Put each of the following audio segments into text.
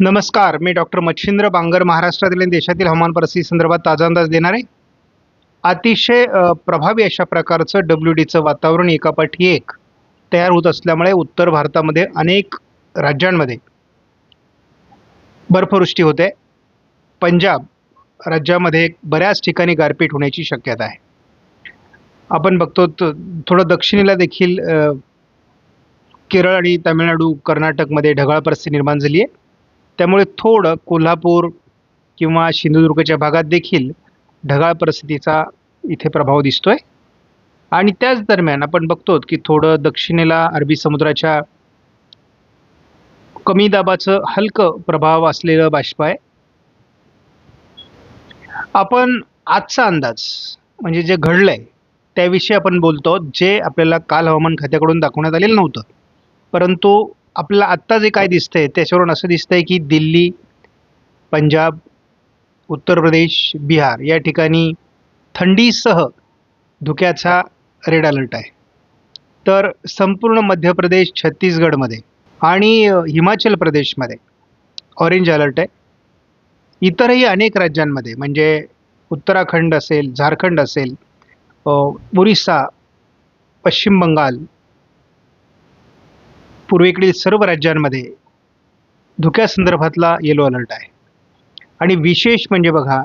नमस्कार मी डॉक्टर मच्छिंद्र बांगर महाराष्ट्रातील आणि देशातील हवामान परिस्थिती संदर्भात ताजा अंदाज देणार आहे. अतिशय प्रभावी अशा प्रकारचं डब्ल्यू डीचं वातावरण एकापाठी एक तयार होत असल्यामुळे उत्तर भारतामध्ये अनेक राज्यांमध्ये बर्फवृष्टी होते. पंजाब राज्यामध्ये बऱ्याच ठिकाणी गारपीट होण्याची शक्यता आहे. आपण बघतो त- थोडं दक्षिणेला देखील केरळ आणि तामिळनाडू कर्नाटकमध्ये ढगाळ परिस्थिती निर्माण झाली आहे. त्यामुळे थोडं कोल्हापूर किंवा सिंधुदुर्गच्या भागात देखील ढगाळ परिस्थितीचा इथे प्रभाव दिसतो आहे आणि त्याच दरम्यान आपण बघतो की थोडं दक्षिणेला अरबी समुद्राच्या कमी दाबाचं हलकं प्रभाव असलेलं बाष्प आहे. आपण आजचा अंदाज म्हणजे जे घडलंय त्याविषयी आपण बोलतो जे आपल्याला काल हवामान खात्याकडून दाखवण्यात आलेलं नव्हतं. परंतु आपल्याला आत्ता जे काय दिसतंय त्याच्यावरून असं दिसतंय की दिल्ली पंजाब उत्तर प्रदेश बिहार या ठिकाणी थंडीसह धुक्याचा रेड अलर्ट आहे. तर संपूर्ण मध्य प्रदेश छत्तीसगडमध्ये आणि हिमाचल प्रदेशमध्ये ऑरेंज अलर्ट आहे. इतरही अनेक राज्यांमध्ये म्हणजे उत्तराखंड असेल झारखंड असेल ओरिसा पश्चिम बंगाल पूर्वेकडील सर्व राज्यांमध्ये धुक्यासंदर्भातला येलो अलर्ट आहे. आणि विशेष म्हणजे बघा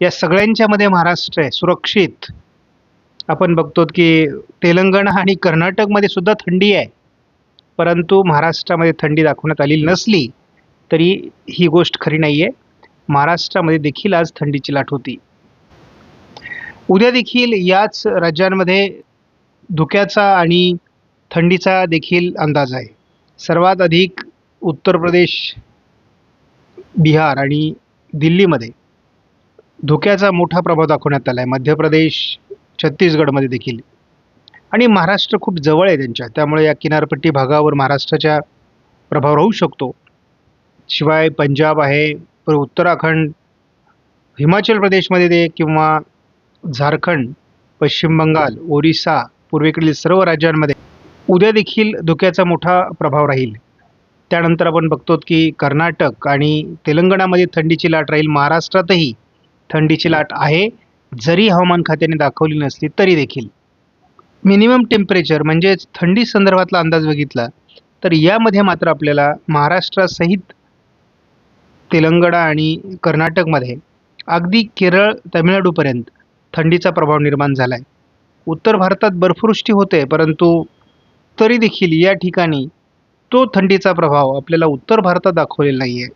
या सगळ्यांच्यामध्ये महाराष्ट्र आहे सुरक्षित. आपण बघतो की तेलंगणा आणि कर्नाटकमध्ये सुद्धा थंडी आहे. परंतु महाराष्ट्रामध्ये थंडी दाखवण्यात आलेली नसली तरी ही गोष्ट खरी नाही आहे महाराष्ट्रामध्ये देखील आज थंडीची लाट होती. उद्या देखील याच राज्यांमध्ये धुक्याचा आणि थंडीचा देखील अंदाज आहे. सर्वात अधिक उत्तर प्रदेश बिहार आणि दिल्लीमध्ये धुक्याचा मोठा प्रभाव दाखवण्यात आला आहे मध्य प्रदेश छत्तीसगडमध्ये देखील. आणि महाराष्ट्र खूप जवळ आहे त्यांच्या. त्यामुळे या किनारपट्टी भागावर महाराष्ट्राच्या प्रभाव राहू शकतो. शिवाय पंजाब आहे पर उत्तराखंड हिमाचल प्रदेशमध्ये ते किंवा झारखंड पश्चिम बंगाल ओरिसा पूर्वेकडील सर्व राज्यांमध्ये उद्या देखील धुक्याचा मोठा प्रभाव राहील. त्यानंतर आपण बघतो की कर्नाटक आणि तेलंगणामध्ये थंडीची लाट राहील. महाराष्ट्रातही थंडीची लाट आहे. जरी हवामान खात्याने दाखवली नसली तरी देखील. मिनिमम टेम्परेचर म्हणजेच थंडी संदर्भातला अंदाज बघितला तर यामध्ये मात्र आपल्याला महाराष्ट्रासहित तेलंगणा आणि कर्नाटकमध्ये अगदी केरळ तामिळनाडूपर्यंत थंडीचा प्रभाव निर्माण झाला आहे उत्तर भारतात बर्फवृष्टी होते परंतु तरी देखील या ठिकाणी तो थंडीचा प्रभाव आपल्याला उत्तर भारतात दाखवलेला नाही आहे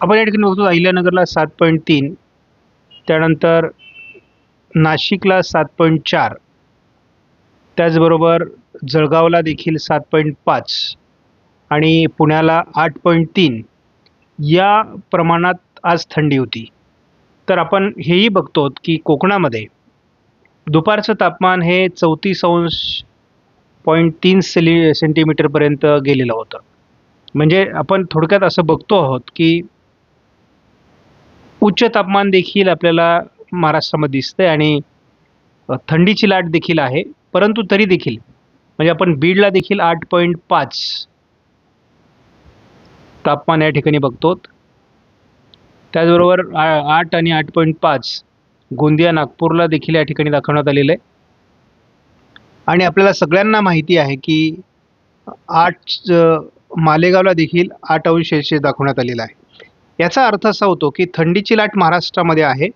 आपण या ठिकाणी बघतो अहिल्यानगरला सात पॉईंट तीन त्यानंतर नाशिकला सात पॉईंट चार त्याचबरोबर जळगावला देखील सात पॉईंट पाच आणि पुण्याला आठ पॉईंट तीन या प्रमाणात आज थंडी होती. तर आपण हेही बघतो की कोकणामध्ये दुपारचं तापमान हे चौतीस अंश पॉईंट तीन सेली सेंटीमीटरपर्यंत गेलेलं होतं. म्हणजे आपण थोडक्यात असं बघतो आहोत की उच्च तापमान देखील आपल्याला महाराष्ट्रामध्ये दिसतंय आणि थंडीची लाट देखील आहे परंतु तरी देखील म्हणजे आपण बीडला देखील आठ पॉईंट पाच तापमान या ठिकाणी बघतो. त्याचबरोबर आठ आणि आठ पॉईंट पाच गोंदिया नागपूरला देखील या ठिकाणी दाखवण्यात आलेलं आहे. आणि आपल्याला सगळ्यांना माहिती आहे की आठ मालेगावला देखील आठ अंश सेल्सिअस दाखवण्यात आलेला आहे. याचा अर्थ असा होतो की थंडीची लाट महाराष्ट्रामध्ये आहे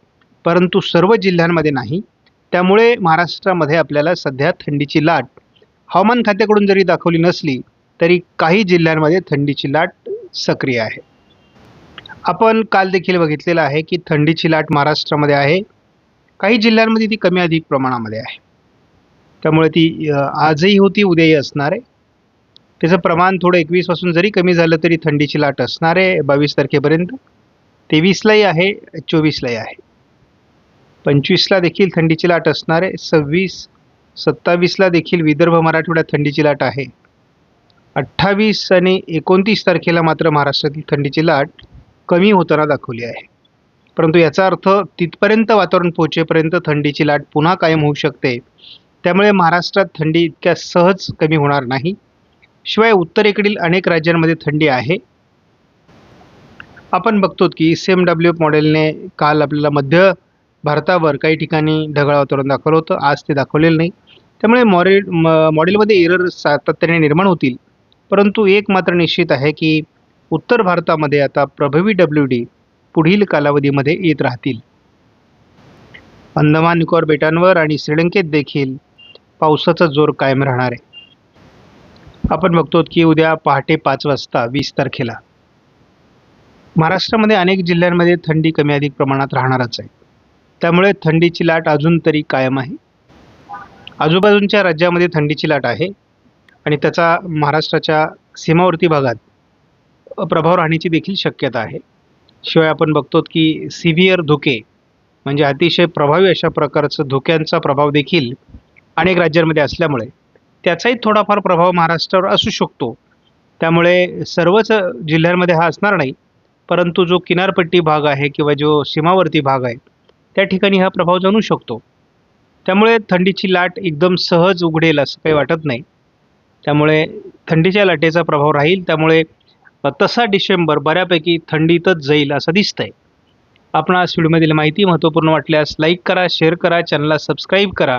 परंतु सर्व जिल्ह्यांमध्ये नाही. त्यामुळे महाराष्ट्रामध्ये आपल्याला सध्या थंडीची लाट हवामान खात्याकडून जरी दाखवली नसली तरी काही जिल्ह्यांमध्ये थंडीची लाट सक्रिय आहे. आपण काल देखील बघितलेलं आहे की थंडीची लाट महाराष्ट्रामध्ये आहे. काही जिल्ह्यांमध्ये ती कमी अधिक प्रमाणामध्ये आहे. त्यामुळे ती आजही होती उद्याही असणार आहे. त्याचं प्रमाण थोडं एकवीसपासून जरी कमी झालं तरी थंडीची लाट असणार आहे बावीस तारखेपर्यंत. तेवीसलाही आहे चोवीसलाही आहे. पंचवीसला देखील थंडीची लाट असणार आहे सव्वीस सत्तावीसला देखील विदर्भ मराठवाड्यात थंडीची लाट आहे. अठ्ठावीस आणि एकोणतीस तारखेला मात्र महाराष्ट्रातील थंडीची लाट कमी होताना दाखवली आहे. परंतु याचा अर्थ तिथपर्यंत वातावरण पोहोचेपर्यंत थंडीची लाट पुन्हा कायम होऊ शकते. त्यामुळे महाराष्ट्रात थंडी इतक्या सहज कमी होणार नाही. शिवाय उत्तरेकडील अनेक राज्यांमध्ये थंडी आहे. आपण बघतो की सेम डब्ल्यू मॉडेलने काल आपल्याला मध्य भारतावर काही ठिकाणी ढगाळ वातावरण दाखवलं होतं. आज ते दाखवलेलं नाही. त्यामुळे मॉरेल म मॉडेलमध्ये एरर सातत्याने निर्माण होतील. परंतु एक मात्र निश्चित आहे की उत्तर भारतामध्ये आता प्रभावी डब्ल्यू डी पुढील कालावधीमध्ये येत राहतील. अंदमान निकोबार बेटांवर आणि श्रीलंकेत देखील पावसाचा जोर कायम राहणार आहे. आपण बघतो की उद्या पहाटे पाच वाजता वीस तारखेला महाराष्ट्रामध्ये अनेक जिल्ह्यांमध्ये थंडी कमी अधिक प्रमाणात राहणारच आहे. त्यामुळे थंडीची लाट अजून तरी कायम आहे. आजूबाजूंच्या राज्यामध्ये थंडीची लाट आहे आणि त्याचा महाराष्ट्राच्या सीमावर्ती भागात प्रभाव राहण्याची देखील शक्यता आहे. शिवाय आपण बघतो की सिव्हिअर धुके म्हणजे अतिशय प्रभावी अशा प्रकारचं धुक्यांचा प्रभाव देखील अनेक राज्यांमध्ये असल्यामुळे त्याचाही थोडाफार प्रभाव महाराष्ट्रावर असू शकतो. त्यामुळे सर्वच जिल्ह्यांमध्ये हा असणार नाही परंतु जो किनारपट्टी भाग आहे किंवा जो सीमावर्ती भाग आहे त्या ठिकाणी हा प्रभाव जाणू शकतो. त्यामुळे थंडीची लाट एकदम सहज उघडेल असं काही वाटत नाही. त्यामुळे थंडीच्या लाटेचा प्रभाव राहील त्यामुळे तसा डिसेंबर बऱ्यापैकी थंडीतच जाईल असं दिसतंय. आपणास व्हिडिओमधील माहिती महत्त्वपूर्ण वाटल्यास लाईक करा शेअर करा चॅनलला सबस्क्राईब करा.